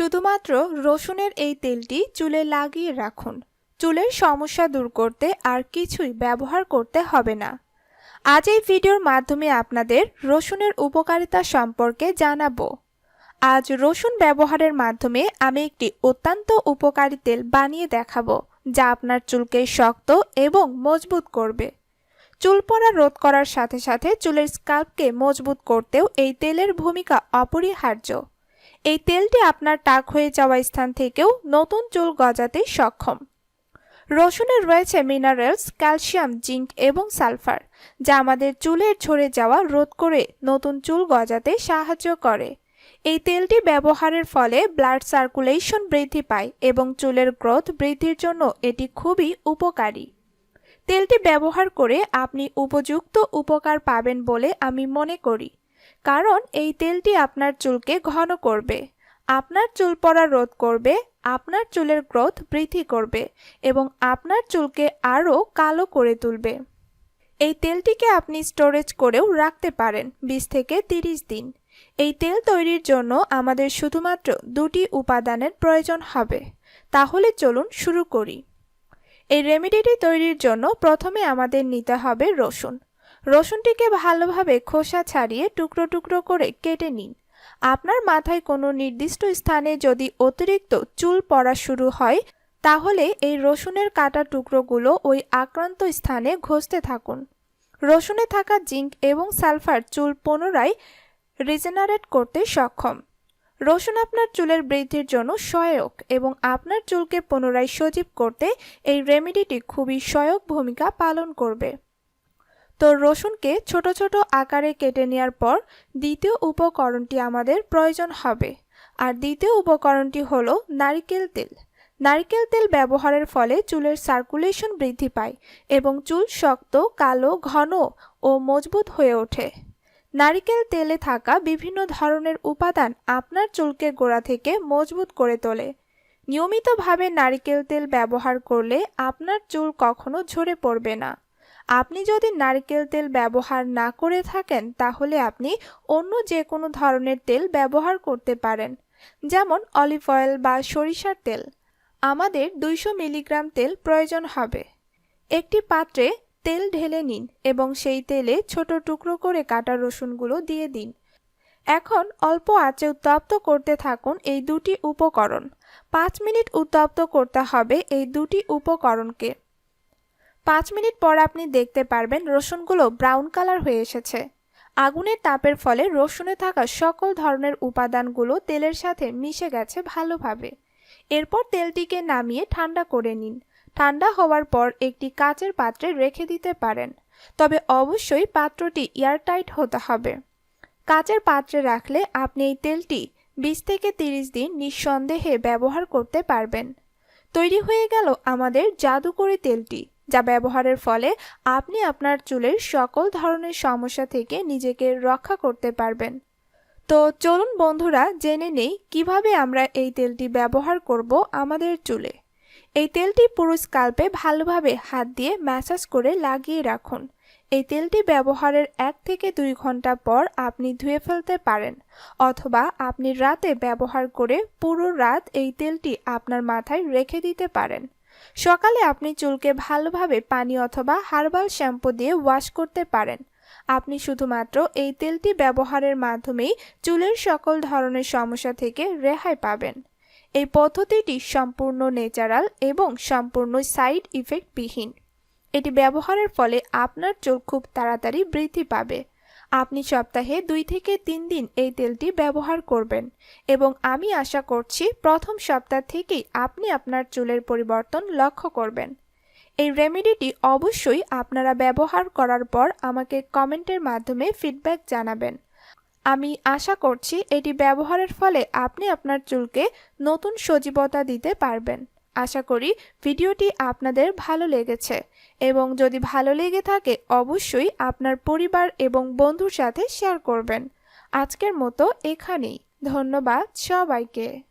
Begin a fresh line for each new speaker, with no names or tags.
শুধুমাত্র রসুনের এই তেলটি চুলে লাগিয়ে রাখুন। চুলের সমস্যা দূর করতে আর কিছুই ব্যবহার করতে হবে না। আজ এই ভিডিওর মাধ্যমে আপনাদের রসুনের উপকারিতা সম্পর্কে জানাব। আজ রসুন ব্যবহারের মাধ্যমে আমি একটি অত্যন্ত উপকারী তেল বানিয়ে দেখাবো, যা আপনার চুলকে শক্ত এবং মজবুত করবে। চুল পড়া রোধ করার সাথে সাথে চুলের স্কাল্পকে মজবুত করতেও এই তেলের ভূমিকা অপরিহার্য। এই তেলটি আপনার টাক হয়ে যাওয়া স্থান থেকেও নতুন চুল গজাতে সক্ষম। রসুনে রয়েছে মিনারেলস ক্যালসিয়াম জিঙ্ক এবং সালফার যা আমাদের চুলের ঝরে যাওয়া রোধ করে নতুন চুল গজাতে সাহায্য করে। এই তেলটি ব্যবহারের ফলে ব্লাড সার্কুলেশন বৃদ্ধি পায় এবং চুলের গ্রোথ বৃদ্ধির জন্য এটি খুবই উপকারী। তেলটি ব্যবহার করে আপনি উপযুক্ত উপকার পাবেন বলে আমি মনে করি। কারণ এই তেলটি আপনার চুলকে ঘন করবে। আপনার চুল পড়া রোধ করবে, আপনার চুলের গ্রোথ বৃদ্ধি করবে এবং আপনার চুলকে আরও কালো করে তুলবে। এই তেলটিকে আপনি স্টোরেজ করেও রাখতে পারেন বিশ থেকে তিরিশ দিন। এই তেল তৈরির জন্য আমাদের শুধুমাত্র দুটি উপাদানের প্রয়োজন হবে। তাহলে চলুন শুরু করি। এই রেমেডিটি তৈরির জন্য প্রথমে আমাদের নিতে হবে রসুন। রসুনটিকে ভালোভাবে খোসা ছাড়িয়ে টুকরো টুকরো করে কেটে নিন। আপনার মাথায় কোনো নির্দিষ্ট স্থানে যদি অতিরিক্ত চুল পড়া শুরু হয়, তাহলে এই রসুনের কাটা টুকরোগুলো ওই আক্রান্ত স্থানে ঘষতে থাকুন। রসুনে থাকা জিঙ্ক এবং সালফার চুল পুনরায় রিজেনারেট করতে সক্ষম। রসুন আপনার চুলের বৃদ্ধির জন্য সহায়ক এবং আপনার চুলকে পুনরায় সজীব করতে এই রেমেডিটি খুবই সহায়ক ভূমিকা পালন করবে। তো রসুনকে ছোট ছোট আকারে কেটে নেওয়ার পর দ্বিতীয় উপকরণটি আমাদের প্রয়োজন হবে। আর দ্বিতীয় উপকরণটি হলো নারিকেল তেল। নারিকেল তেল ব্যবহারের ফলে চুলের সার্কুলেশন বৃদ্ধি পায় এবং চুল শক্ত, কালো, ঘন ও মজবুত হয়ে ওঠে। নারিকেল তেলে থাকা বিভিন্ন ধরনের উপাদান আপনার চুলকে গোড়া থেকে মজবুত করে তোলে। নিয়মিতভাবে নারিকেল তেল ব্যবহার করলে আপনার চুল কখনো ঝরে পড়বে না। আপনি যদি নারকেল তেল ব্যবহার না করে থাকেন, তাহলে আপনি অন্য যে কোনো ধরনের তেল ব্যবহার করতে পারেন, যেমন অলিভ অয়েল বা সরিষার তেল। আমাদের দুইশো মিলিগ্রাম তেল প্রয়োজন হবে। একটি পাত্রে তেল ঢেলে নিন এবং সেই তেলে ছোট টুকরো করে কাটা রসুনগুলো দিয়ে দিন। এখন অল্প আঁচে উত্তপ্ত করতে থাকুন এই দুটি উপকরণ। পাঁচ মিনিট উত্তপ্ত করতে হবে এই দুটি উপকরণকে। পাঁচ মিনিট পর আপনি দেখতে পারবেন রসুনগুলো ব্রাউন কালার হয়ে এসেছে। আগুনের তাপের ফলে রসুনে থাকা সকল ধরনের উপাদানগুলো তেলের সাথে মিশে গেছে ভালোভাবে। এরপর তেলটিকে নামিয়ে ঠান্ডা করে নিন। ঠান্ডা হওয়ার পর একটি কাচের পাত্রে রেখে দিতে পারেন। তবে অবশ্যই পাত্রটি এয়ারটাইট হতে হবে। কাচের পাত্রে রাখলে আপনি এই তেলটি বিশ থেকে তিরিশ দিন নিঃসন্দেহে ব্যবহার করতে পারবেন। তৈরি হয়ে গেল আমাদের জাদুকরি তেলটি। যা ব্যবহারের ফলে আপনি আপনার চুলের সকল ধরনের সমস্যা থেকে নিজেকে রক্ষা করতে পারবেন। তো চলুন বন্ধুরা, জেনে নেই কীভাবে আমরা এই তেলটি ব্যবহার করব আমাদের চুলে। এই তেলটি পুরো স্কাল্পে ভালোভাবে হাত দিয়ে ম্যাসাজ করে লাগিয়ে রাখুন। এই তেলটি ব্যবহারের এক থেকে দুই ঘণ্টা পর আপনি ধুয়ে ফেলতে পারেন, অথবা আপনি রাতে ব্যবহার করে পুরো রাত এই তেলটি আপনার মাথায় রেখে দিতে পারেন। সকালে আপনি চুলকে ভালোভাবে পানি অথবা হার্বাল শ্যাম্পু দিয়ে ওয়াশ করতে পারেন। আপনি শুধুমাত্র এই তেলটি ব্যবহারের মাধ্যমেই চুলের সকল ধরনের সমস্যা থেকে রেহাই পাবেন। এই পদ্ধতিটি সম্পূর্ণ ন্যাচারাল এবং সম্পূর্ণ সাইড ইফেক্টবিহীন। এটি ব্যবহারের ফলে আপনার চুল খুব তাড়াতাড়ি বৃদ্ধি পাবে। আপনি সপ্তাহে দুই থেকে তিন দিন এই তেলটি ব্যবহার করবেন এবং আমি আশা করছি প্রথম সপ্তাহ থেকেই আপনি আপনার চুলের পরিবর্তন লক্ষ্য করবেন। এই রেমেডিটি অবশ্যই আপনারা ব্যবহার করার পর আমাকে কমেন্টের মাধ্যমে ফিডব্যাক জানাবেন। আমি আশা করছি এটি ব্যবহারের ফলে আপনি আপনার চুলকে নতুন সজীবতা দিতে পারবেন। আশা করি ভিডিওটি আপনাদের ভালো লেগেছে। এবং যদি ভালো লেগে থাকে, অবশ্যই আপনার পরিবার এবং বন্ধুর সাথে শেয়ার করবেন। আজকের মতো এখানেই। ধন্যবাদ সবাইকে।